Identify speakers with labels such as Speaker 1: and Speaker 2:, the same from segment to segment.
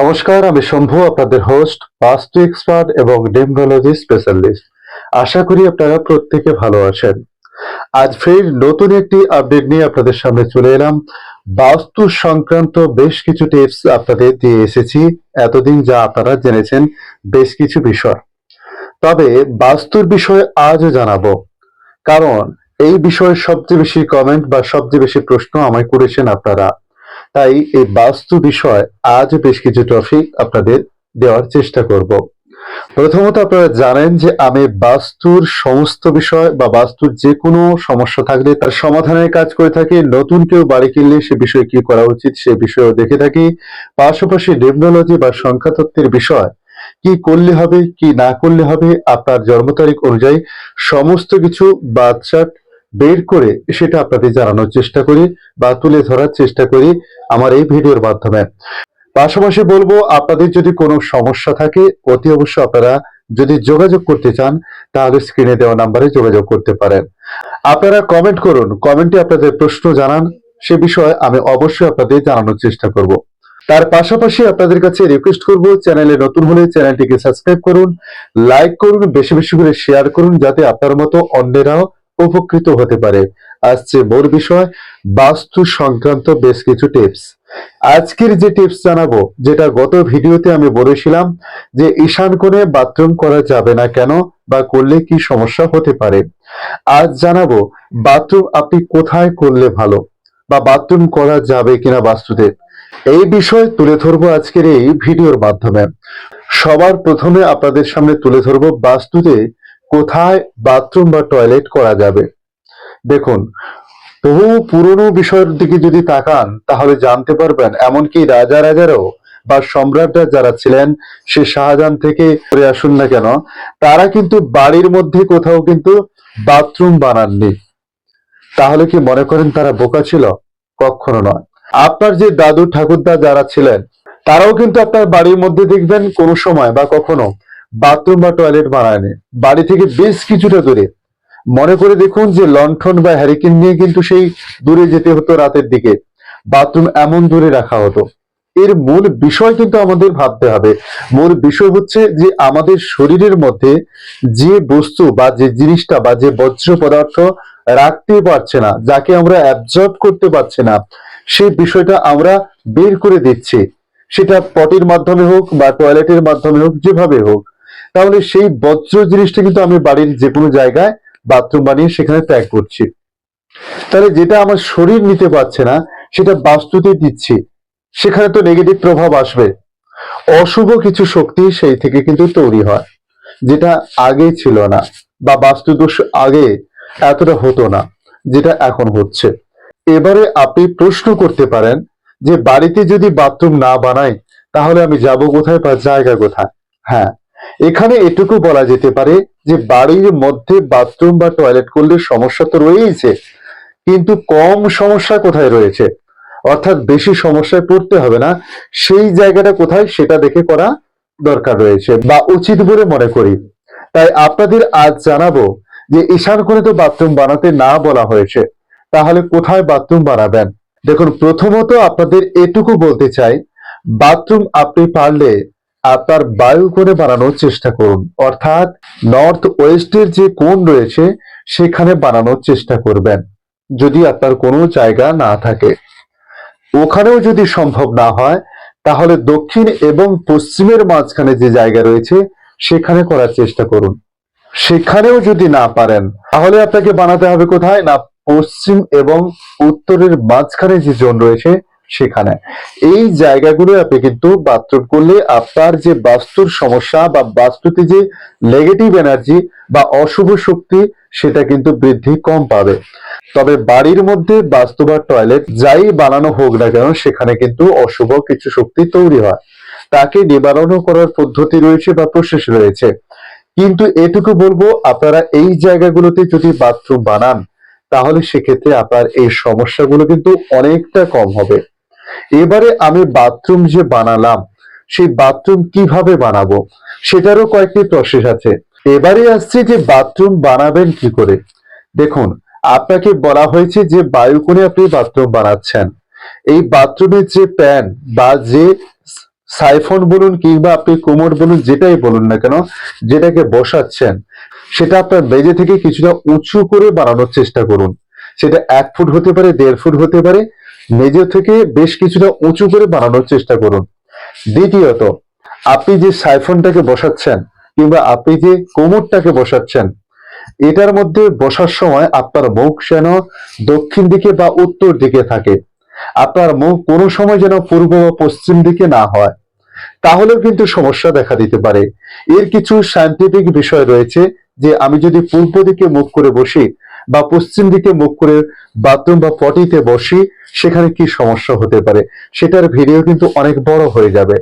Speaker 1: নমস্কার, আমি শম্ভু, আপনাদের হোস্ট বাস্তু এক্সপার্ট এবং ডেমোলজি স্পেশালিস্ট আশা করি আপনারা প্রত্যেকে ভালো আছেন। আজ ফের নতুন একটি আপডেট নিয়ে আপনাদের সামনে চলে এলাম। বাস্তু সংক্রান্ত বেশ কিছু টিপস আপনাদের দিয়ে এসেছি। এতদিন যা আপনারা জেনেছেন, বেশ কিছু বিষয়। তবে বাস্তুর বিষয়ে আজও জানাব। কারণ এই বিষয়ে সবচেয়ে বেশি কমেন্ট বা সবচেয়ে বেশি প্রশ্ন আমায় করেছেন আপনারা। তাই এই বাস্তু বিষয় আজ বেশ কিছু টপিক আপনাদের দেওয়ার চেষ্টা করব। প্রথমত আপনারা জানেন যে আমি বাস্তুর সমস্ত বিষয় বা বাস্তুর যে কোনো সমস্যা থাকলে তার সমাধানের কাজ করে থাকি। নতুন কেউ বাড়ি কিনলে সে বিষয়ে কি করা উচিত সে বিষয়েও দেখে থাকি। পাশাপাশি ডেমনোলজি বা সংখ্যাতত্ত্বের বিষয়, কি করলে হবে, কি না করলে হবে, আপনার জন্ম তারিখ অনুযায়ী সমস্ত কিছু বাচ্চাট বের করে সেটা আপনাদের জানানোর চেষ্টা করি বা তুলে ধরার চেষ্টা করি আমার এই ভিডিওর মাধ্যমে। পাশাপাশি বলব, আপনাদের যদি কোনো সমস্যা থাকে, অতি অবশ্য আপনারা যদি যোগাযোগ করতে চান, তাহলে স্ক্রিনে দেওয়া নাম্বারে যোগাযোগ করতে পারেন। আপনারা কমেন্ট করুন কমেন্টে আপনাদের প্রশ্ন জানান, সে বিষয়ে আমি অবশ্যই আপনাদের জানানোর চেষ্টা করব। তার পাশাপাশি আপনাদের কাছে রিকোয়েস্ট করব চ্যানেলে নতুন হলে চ্যানেলটিকে সাবস্ক্রাইব করুন লাইক করুন, বেশি বেশি করে শেয়ার করুন, যাতে আপনার মতো অন্যেরাও উপকৃত হতে পারে। আসছে মোর বিষয়, বাস্তু সংক্রান্ত বেশ কিছু টিপস আজকের যে টিপস জানাব, যেটা গত ভিডিওতে আমি বলেছিলাম যে ঈশান কোণে বাথরুম করা যাবে না কেন বা করলে কি সমস্যা হতে পারে। আজ জানাব, বাথরুম আপনি কোথায় করলে ভালো বা বাথরুম করা যাবে কিনা বাস্তুতে। এই বিষয় তুলে ধরবো আজকের এই ভিডিওর মাধ্যমে। সবার প্রথমে আপনাদের সামনে তুলে ধরবো বাস্তুতে কোথায় বাথরুম বা টয়লেট করা যাবে? দেখুন, বহু পুরনো বিষয়ের দিকে যদি তাকান, তাহলে জানতে পারবেন, এমনকি রাজা রাজারাও বা সম্রাটরা যারা ছিলেন, সে শাহজাহান থেকে করে আসুন না কেন, তারা কিন্তু বাড়ির মধ্যে কোথাও কিন্তু বাথরুম বানাননি। তাহলে কি মনে করেন তারা বোকা ছিল? কখনো নয়। আপনার যে দাদু ঠাকুরদা যারা ছিলেন, তারাও কিন্তু আপনার বাড়ির মধ্যে দেখবেন কোনো সময় বা কখনো বাথরুম বা টয়লেট বানায়নি। বাড়ি থেকে বেশ কিছুটা দূরে। মনে করে দেখুন যে লণ্ঠন বা হ্যারিকেন নিয়ে কিন্তু সেই দূরে যেতে হতো রাতের দিকে। বাথরুম এমন দূরে রাখা হতো। এর মূল বিষয় কিন্তু আমাদের ভাবতে হবে। মূল বিষয় হচ্ছে যে আমাদের শরীরের মধ্যে যে বস্তু বা যে জিনিসটা বা যে বজ্র পদার্থ রাখতে পারছে না, যাকে আমরা অ্যাবজর্ব করতে পারছি না সেই বিষয়টা আমরা বের করে দিচ্ছি। সেটা পটির মাধ্যমে হোক বা টয়লেটের মাধ্যমে হোক, যেভাবে হোক। তাহলে সেই বজ্র জিনিসটা কিন্তু আমি বাড়ির যে কোনো জায়গায় বাথরুম বানিয়ে সেখানে ত্যাগ করছি। তাহলে যেটা আমার শরীর নিতে পারছে না, সেটা বাস্তুতে দিচ্ছি। সেখানে তো নেগেটিভ প্রভাব আসবে। অশুভ কিছু শক্তি সেই থেকে কিন্তু তৈরি হয়, যেটা আগে ছিল না বা বাস্তু দোষ আগে এতটা হতো না, যেটা এখন হচ্ছে। এবারে আপনি প্রশ্ন করতে পারেন যে বাড়িতে যদি বাথরুম না বানাই, তাহলে আমি যাব কোথায় বা জায়গা কোথায়? হ্যাঁ এখানে এটুকু বলা যেতে পারে যে বাড়ির মধ্যে বাথরুম বা টয়লেট করলে সমস্যা তো রয়েইছে, কিন্তু কম সমস্যা কোথায় রয়েছে? অর্থাৎ বেশি সমস্যায় পড়তে হবে না, সেই জায়গাটা কোথায় সেটা দেখে করা দরকার রয়েছে বা উচিত বলে মনে করি। তাই আপনাদের আজ জানাব যে ঈশান করে তো বাথরুম বানাতে না বলা হয়েছে, তাহলে কোথায় বাথরুম বানাবেন? দেখুন, প্রথমত আপনাদের এটুকু বলতে চাই বাথরুম আপনি পারলে আপনার বায়ু করে বানানোর চেষ্টা করুন। অর্থাৎ নর্থ ওয়েস্টের যে কোণ রয়েছে, সেখানে বানানোর চেষ্টা করবেন, যদি আপনার কোনো জায়গা না থাকে। ওখানেও যদি সম্ভব না হয়, তাহলে দক্ষিণ এবং পশ্চিমের মাঝখানে যে জায়গা রয়েছে, সেখানে করার চেষ্টা করুন। সেখানেও যদি না পারেন, তাহলে আপনাকে বানাতে হবে কোথায়? না, পশ্চিম এবং উত্তরের মাঝখানে যে জোন রয়েছে সেখানে। এই জায়গাগুলো আপনি কিন্তু বাথরুম করলে আপনার যে বাস্তুর সমস্যা বা বাস্তুতে যে নেগেটিভ এনার্জি বা অশুভ শক্তি, সেটা কিন্তু বৃদ্ধি কম পাবে। তবে বাড়ির মধ্যে বাস্তু বা টয়লেট যাই বানানো হোক না কেন, সেখানে কিন্তু অশুভ কিছু শক্তি তৈরি হয়। তাকে নিবারণ করার পদ্ধতি রয়েছে বা প্রসেস রয়েছে। কিন্তু এটুকু বলব, আপনারা এই জায়গাগুলোতে যদি বাথরুম বানান, তাহলে সেক্ষেত্রে আপনার এই সমস্যাগুলো কিন্তু অনেকটা কম হবে। এবারে আমি বাথরুম যে বানালাম, সেই বাথরুম কীভাবে বানাবো, সেটারও কয়েকটি প্রসেস আছে। এবারে আসছে যে বাথরুম বানাবেন কি করে। দেখুন, আপনাকে বলা হয়েছে যে বায়ুকোণে আপনি বাথরুম বানাচ্ছেন। এই বাথরুমের যে প্যান বা যে সাইফোন বলুন কিংবা আপনি কোমর বলুন, যেটাই বলুন না কেন, যেটাকে বসাচ্ছেন, সেটা আপনার মেঝে থেকে কিছুটা উঁচু করে বানানোর চেষ্টা করুন। সেটা এক ফুট হতে পারে, দেড় ফুট হতে পারে মেঝে থেকে বেশ কিছুটা উঁচু করে বানানোর চেষ্টা করুন। দ্বিতীয়ত, আপনি যে সাইফোনটাকে বসাচ্ছেন কিংবা আপনি যে কোমরটাকে বসাচ্ছেন, এটার মধ্যে বসার সময় আপনার মুখ যেন দক্ষিণ দিকে বা উত্তর দিকে থাকে। আপনার মুখ কোনো সময় যেন পূর্ব বা পশ্চিম দিকে না হয়। তাহলেও কিন্তু সমস্যা দেখা দিতে পারে। এর কিছু সায়েন্টিফিক বিষয় রয়েছে যে আমি যদি পূর্ব দিকে মুখ করে বসি বা পশ্চিম দিকে মুখ করে বাথরুম বা পটিতে বসি, সেখানে কি সমস্যা হতে পারে? সেটার ভিডিও কিন্তু অনেক বড় হয়ে যাবে।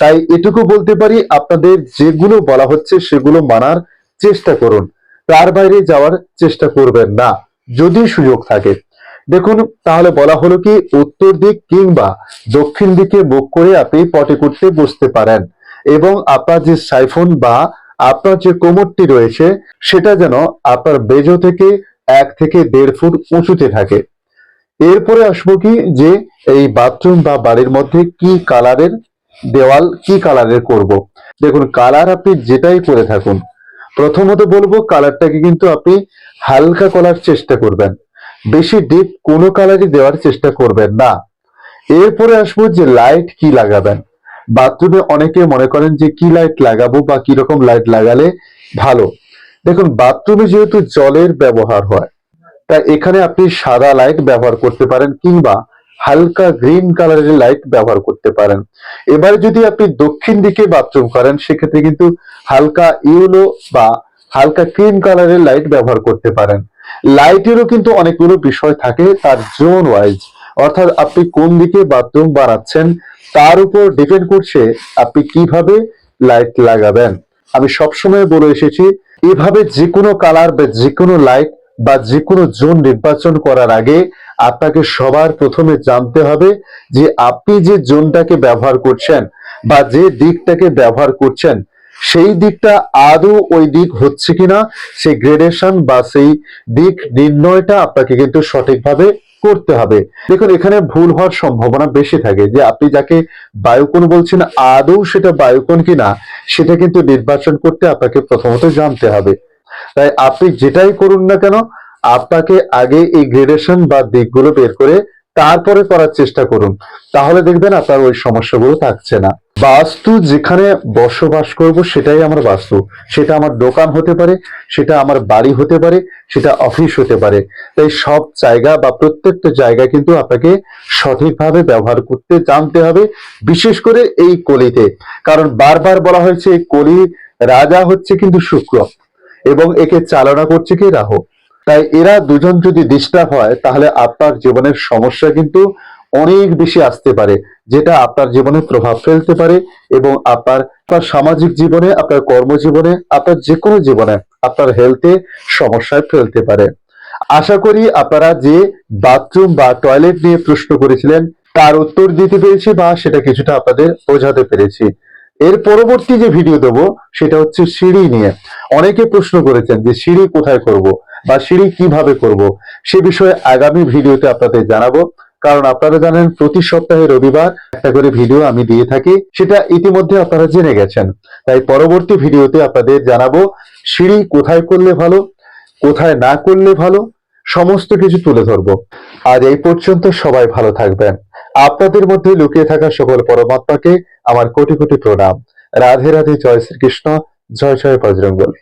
Speaker 1: তাই এটুকু বলতে পারি, আপনাদের যেগুলো বলা হচ্ছে সেগুলো মানার চেষ্টা করুন। তার বাইরে যাওয়ার চেষ্টা করবেন না, যদি সুযোগ থাকে। দেখুন, তাহলে বলা হলো কি, উত্তর দিক কিংবা দক্ষিণ দিকে মুখ করে আপনি পটে করতে বসতে পারেন। এবং আপনার যে সাইফোন বা আপনার যে কোমরটি রয়েছে, সেটা যেন আপনার বেজো থেকে এক থেকে দেড় ফুট উঁচুতে থাকে। এরপরে আসব কি যে এই বাথরুম বা বাড়ির মধ্যে কি কালারের দেওয়াল, কি কালারের করব। দেখুন, কালার আপনি যেটাই করে থাকুন, প্রথমত বলব কালারটাকে কিন্তু আপনি হালকা করার চেষ্টা করবেন। বেশি ডিপ কোনো কালারই দেওয়ার চেষ্টা করবেন না। এরপরে আসব যে লাইট কি লাগাবেন। বাথরুমে অনেকে মনে করেন যে কি লাইট লাগাবো বা কি রকম লাইট লাগালে ভালো। দেখুন, বাথরুমে যেহেতু জলের ব্যবহার হয়, তাই এখানে আপনি সাদা লাইট ব্যবহার করতে পারেন কিংবা হালকা গ্রিন কালারের লাইট ব্যবহার করতে পারেন। এবারে যদি আপনি দক্ষিণ দিকে বাথরুম করেন, সেক্ষেত্রে কিন্তু হালকা ইউলো বা হালকা ক্রিম কালারের লাইট ব্যবহার করতে পারেন। লাইটেরও কিন্তু অনেকগুলো বিষয় থাকে, তার জোন ওয়াইজ অর্থাৎ আপনি কোন দিকে বাথরুম বানাচ্ছেন, তার উপর ডিপেন্ড করছে আপনি কীভাবে লাইট লাগাবেন। আমি সবসময় বলে এসেছি এভাবে যে কোনো কালার বা যে কোনো লাইট বা যে কোনো জোন নির্বাচন করার আগে আপনাকে সবার প্রথমে জানতে হবে যে আপনি যে জোনটাকে ব্যবহার করছেন বা যে দিকটাকে ব্যবহার করছেন, সেই দিকটা আদৌ ওই দিক হচ্ছে কিনা, সেই গ্রেডেশন বা সেই দিক নির্ণয়টা আপনাকে কিন্তু সঠিকভাবে করতে হবে। দেখুন, এখানে ভুল হওয়ার সম্ভাবনা বেশি থাকে যে আপনি যাকে বায়ুকোণ বলছেন, আদৌ সেটা বায়ুকোণ কিনা সেটা কিন্তু নির্বাচন করতে আপনাকে প্রথমত জানতে হবে। তাই আপনি যেটাই করুন না কেন, আপনাকে আগে এই গ্রেডেশন বা দিকগুলো বের করে তারপরে করার চেষ্টা করুন। তাহলে দেখবেন আপনার ওই সমস্যাগুলো থাকছে না। বাস্তু যেখানে বসবাস করব, সেটাই আমার বাস্তু। সেটা আমার দোকান হতে পারে, সেটা আমার বাড়ি হতে পারে, সেটা অফিস হতে পারে। তাই সব জায়গা বা প্রত্যেকটা জায়গা কিন্তু আপনাকে সঠিকভাবে ব্যবহার করতে জানতে হবে, বিশেষ করে এই কলিতে। কারণ বারবার বলা হয়েছে এই কলি রাজা হচ্ছে কিন্তু শুক্র, এবং একে চালনা করছে কি রাহু। তাই এরা দুজন যদি ডিস্টার্ব হয়, তাহলে আপনার জীবনের সমস্যা কিন্তু অনেক বেশি আসতে পারে, যেটা আপনার জীবনে প্রভাব ফেলতে পারে এবং আপনার আপনার সামাজিক জীবনে, আপনার কর্মজীবনে, আপনার যে কোনো জীবনে আপনার হেলথে সমস্যায় ফেলতে পারে। আশা করি আপনারা যে বাথরুম বা টয়লেট নিয়ে প্রশ্ন করেছিলেন, তার উত্তর দিতে পেরেছি বা সেটা কিছুটা আপনাদের বোঝাতে পেরেছি। এর পরবর্তী যে ভিডিও দেবো, সেটা হচ্ছে সিঁড়ি নিয়ে। অনেকে প্রশ্ন করেছেন যে সিঁড়ি কোথায় করব বা সিঁড়ি কীভাবে করব, সে বিষয়ে আগামী ভিডিওতে আপনাদের জানাব। কারণ আপনারা জানেন, প্রতি সপ্তাহে রবিবার একটা করে ভিডিও আমি দিয়ে থাকি। সেটা ইতিমধ্যে আপনারা জেনে গেছেন। তাই পরবর্তী ভিডিওতে আপনাদের জানাব, সিঁড়ি কোথায় করলে ভালো, কোথায় না করলে ভালো, সমস্ত কিছু তুলে ধরবো। আজ এই পর্যন্ত সবাই ভালো থাকবেন। আপনাদের মধ্যে লুকিয়ে থাকা সকল পরমাত্মাকে আমার কোটি কোটি প্রণাম। রাধে রাধে, জয় শ্রীকৃষ্ণ, জয় জয় বজরঙ্গলী